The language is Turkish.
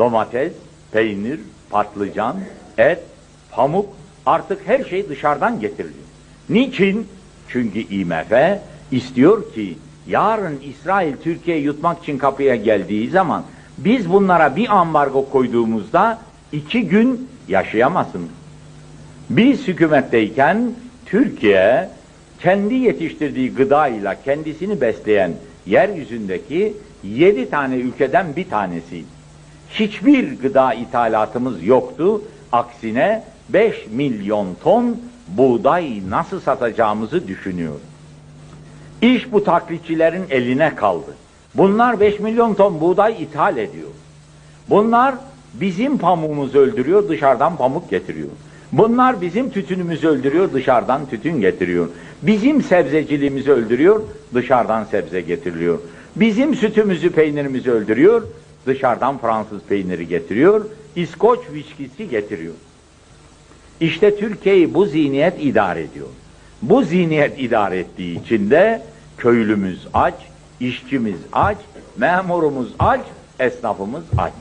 Domates, peynir, patlıcan, et, pamuk artık her şey dışarıdan getiriliyor. Niçin? Çünkü IMF istiyor ki yarın İsrail Türkiye'yi yutmak için kapıya geldiği zaman biz bunlara bir ambargo koyduğumuzda iki gün yaşayamasın. Biz hükümetteyken Türkiye kendi yetiştirdiği gıdayla kendisini besleyen yeryüzündeki yedi tane ülkeden bir tanesiydi. Hiçbir gıda ithalatımız yoktu. Aksine 5 milyon ton buğday nasıl satacağımızı düşünüyor. İş bu taklitçilerin eline kaldı. Bunlar 5 milyon ton buğday ithal ediyor. Bunlar bizim pamuğumuzu öldürüyor, dışarıdan pamuk getiriyor. Bunlar bizim tütünümüzü öldürüyor, dışarıdan tütün getiriyor. Bizim sebzeciliğimizi öldürüyor, dışarıdan sebze getiriliyor. Bizim sütümüzü, peynirimizi öldürüyor, dışarıdan Fransız peyniri getiriyor, İskoç viskisi getiriyor. İşte Türkiye'yi bu zihniyet idare ediyor. Bu zihniyet idare ettiği için de köylümüz aç, işçimiz aç, memurumuz aç, esnafımız aç.